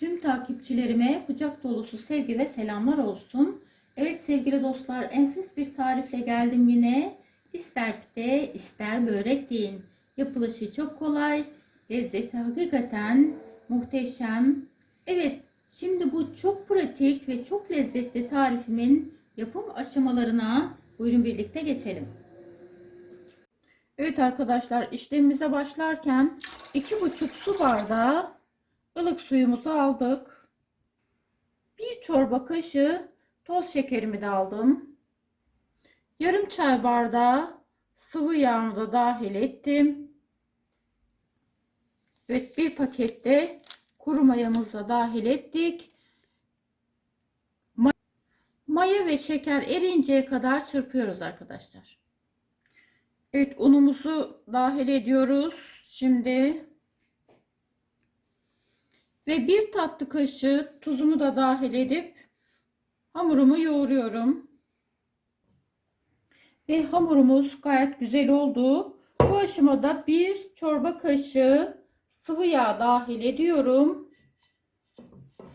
Tüm takipçilerime kucak dolusu sevgi ve selamlar olsun. Evet sevgili dostlar enfes bir tarifle geldim yine. İster pide ister börek deyin. Yapılışı çok kolay. Lezzeti hakikaten muhteşem. Evet şimdi bu çok pratik ve çok lezzetli tarifimin yapım aşamalarına buyurun birlikte geçelim. Evet arkadaşlar işlemimize başlarken 2,5 su bardağı ılık suyumuzu aldık. Bir çorba kaşığı toz şekerimi de aldım. Yarım çay bardağı sıvı yağımı da dahil ettim. Evet bir pakette kuru mayamızı da dahil ettik. Maya ve şeker erinceye kadar çırpıyoruz arkadaşlar. Evet unumuzu dahil ediyoruz. Şimdi ve bir tatlı kaşığı tuzumu da dahil edip hamurumu yoğuruyorum. Ve hamurumuz gayet güzel oldu. Bu aşamada bir çorba kaşığı sıvı yağ dahil ediyorum.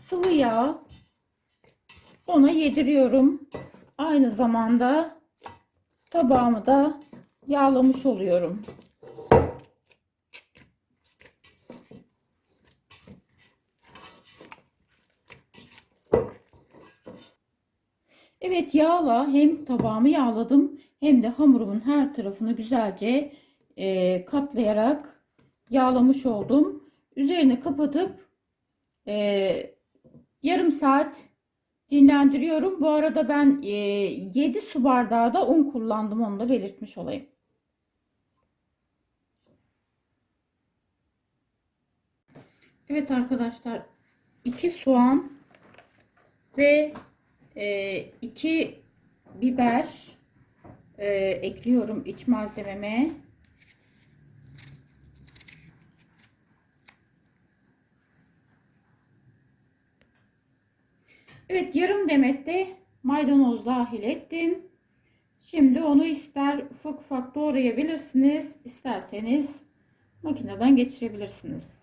Sıvı yağ ona yediriyorum. Aynı zamanda tabağımı da yağlamış oluyorum. Evet yağla hem tabağımı yağladım hem de hamurumun her tarafını güzelce e, katlayarak yağlamış oldum. Üzerine kapatıp e, yarım saat dinlendiriyorum. Bu arada ben e, 7 su bardağı da un kullandım. Onu da belirtmiş olayım. Evet arkadaşlar 2 soğan ve 2 e, biber e, ekliyorum iç malzememe. Evet yarım demet de maydanoz dahil ettim. Şimdi onu ister ufak ufak doğrayabilirsiniz. isterseniz makineden geçirebilirsiniz.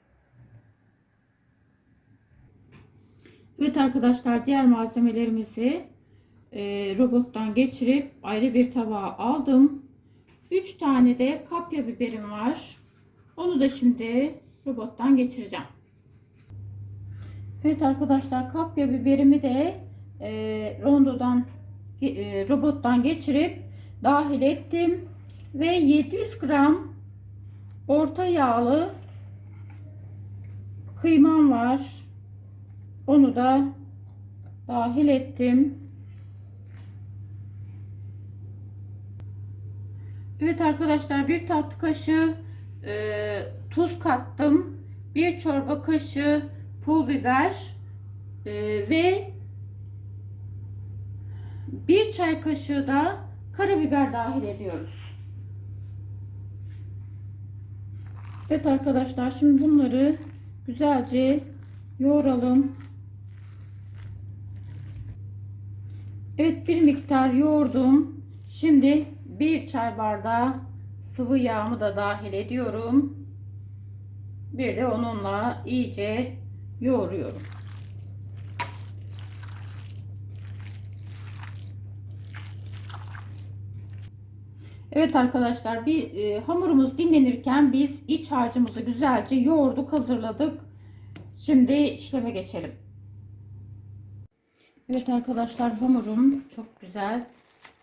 Evet arkadaşlar diğer malzemelerimizi e, robottan geçirip ayrı bir tabağa aldım. 3 tane de kapya biberim var. Onu da şimdi robottan geçireceğim. Evet arkadaşlar kapya biberimi de e, rondodan e, robottan geçirip dahil ettim ve 700 gram orta yağlı kıymam var. Onu da dahil ettim. Evet arkadaşlar bir tatlı kaşığı e, tuz kattım. Bir çorba kaşığı pul biber e, ve bir çay kaşığı da karabiber dahil ediyoruz. Evet arkadaşlar şimdi bunları güzelce yoğuralım. Evet bir miktar yoğurdum. Şimdi bir çay bardağı sıvı yağımı da dahil ediyorum. Bir de onunla iyice yoğuruyorum. Evet arkadaşlar bir e, hamurumuz dinlenirken biz iç harcımızı güzelce yoğurduk hazırladık. Şimdi işleme geçelim. Evet arkadaşlar hamurum çok güzel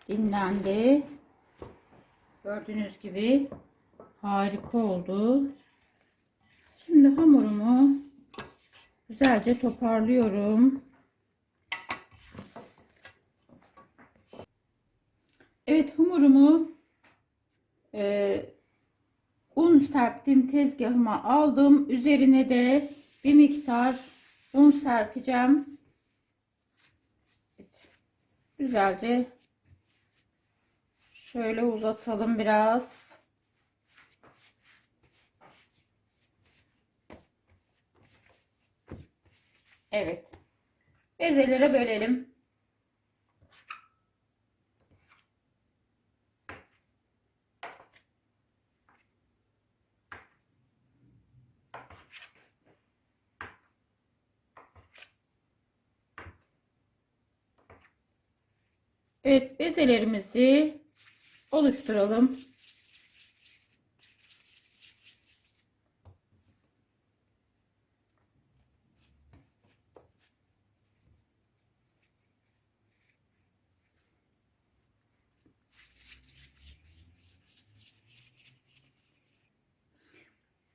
dinlendi. Gördüğünüz gibi harika oldu. Şimdi hamurumu güzelce toparlıyorum. Evet hamurumu e, un serptim tezgahıma aldım. Üzerine de bir miktar un serpeceğim. Güzelce şöyle uzatalım biraz. Evet. Bezelere bölelim. Evet bezelerimizi oluşturalım.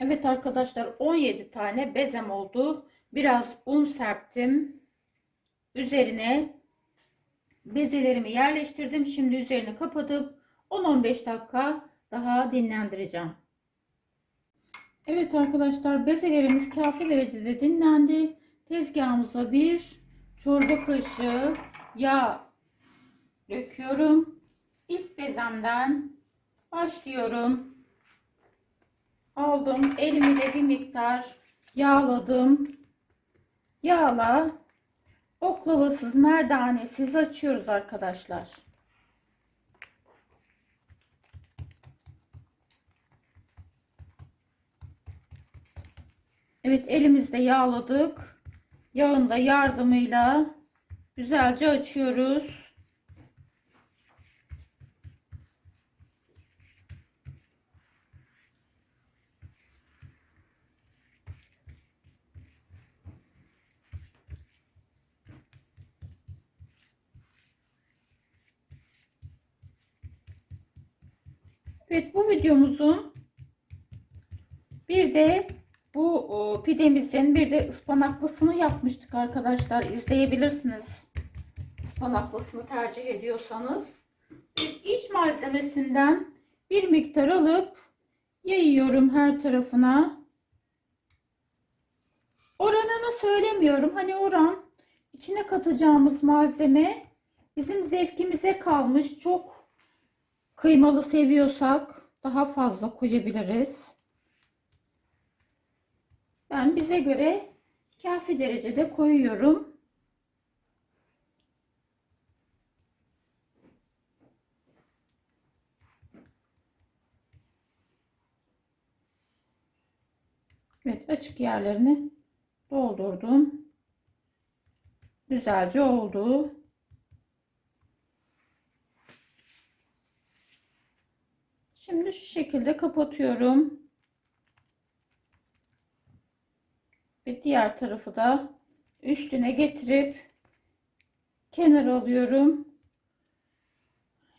Evet arkadaşlar 17 tane bezem oldu. Biraz un serptim. Üzerine bezelerimi yerleştirdim. Şimdi üzerini kapatıp 10-15 dakika daha dinlendireceğim. Evet arkadaşlar bezelerimiz kafi derecede dinlendi. Tezgahımıza bir çorba kaşığı yağ döküyorum. İlk bezemden başlıyorum. Aldım. Elimi de bir miktar yağladım. Yağla oklavasız merdanesiz açıyoruz arkadaşlar. Evet elimizde yağladık. Yağın da yardımıyla güzelce açıyoruz. Evet bu videomuzun bir de bu pidemizin bir de ıspanaklısını yapmıştık arkadaşlar. İzleyebilirsiniz. Ispanaklısını tercih ediyorsanız. İç malzemesinden bir miktar alıp yayıyorum her tarafına. Oranını söylemiyorum. Hani oran içine katacağımız malzeme bizim zevkimize kalmış. Çok kıymalı seviyorsak daha fazla koyabiliriz. Ben bize göre kafi derecede koyuyorum. Evet açık yerlerini doldurdum. Güzelce oldu. Şimdi şu şekilde kapatıyorum. Ve diğer tarafı da üstüne getirip kenara alıyorum.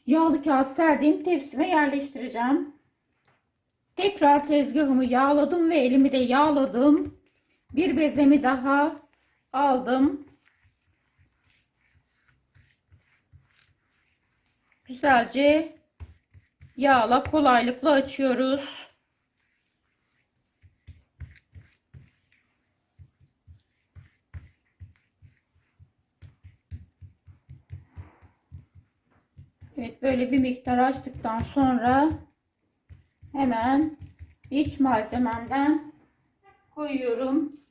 Yağlı kağıt serdiğim tepsime yerleştireceğim. Tekrar tezgahımı yağladım ve elimi de yağladım. Bir bezemi daha aldım. Güzelce yağla kolaylıkla açıyoruz. Evet böyle bir miktar açtıktan sonra hemen iç malzememden koyuyorum.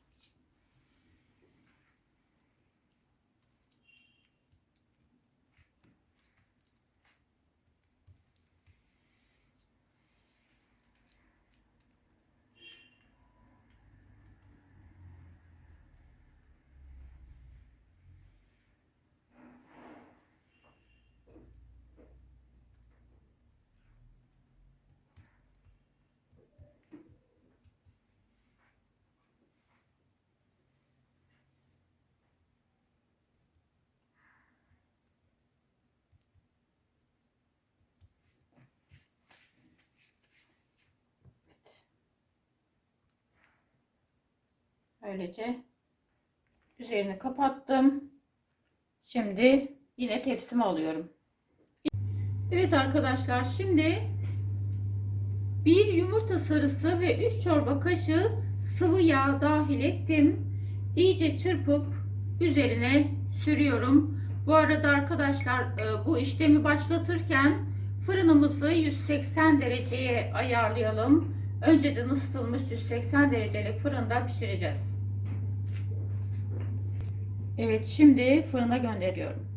Böylece üzerini kapattım. Şimdi yine tepsime alıyorum. Evet arkadaşlar şimdi bir yumurta sarısı ve 3 çorba kaşığı sıvı yağ dahil ettim. İyice çırpıp üzerine sürüyorum. Bu arada arkadaşlar e, bu işlemi başlatırken fırınımızı 180 dereceye ayarlayalım. Önceden ısıtılmış 180 derecelik fırında pişireceğiz. Evet şimdi fırına gönderiyorum.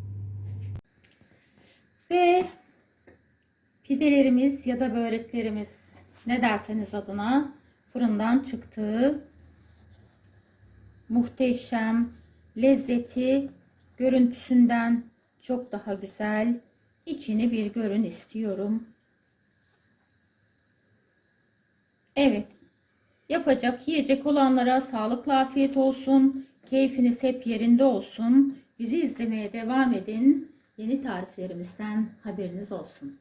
Ve pidelerimiz ya da böreklerimiz ne derseniz adına fırından çıktı. Muhteşem lezzeti görüntüsünden çok daha güzel İçini bir görün istiyorum. Evet. Yapacak, yiyecek olanlara sağlıklı afiyet olsun. Keyfiniz hep yerinde olsun. Bizi izlemeye devam edin. Yeni tariflerimizden haberiniz olsun.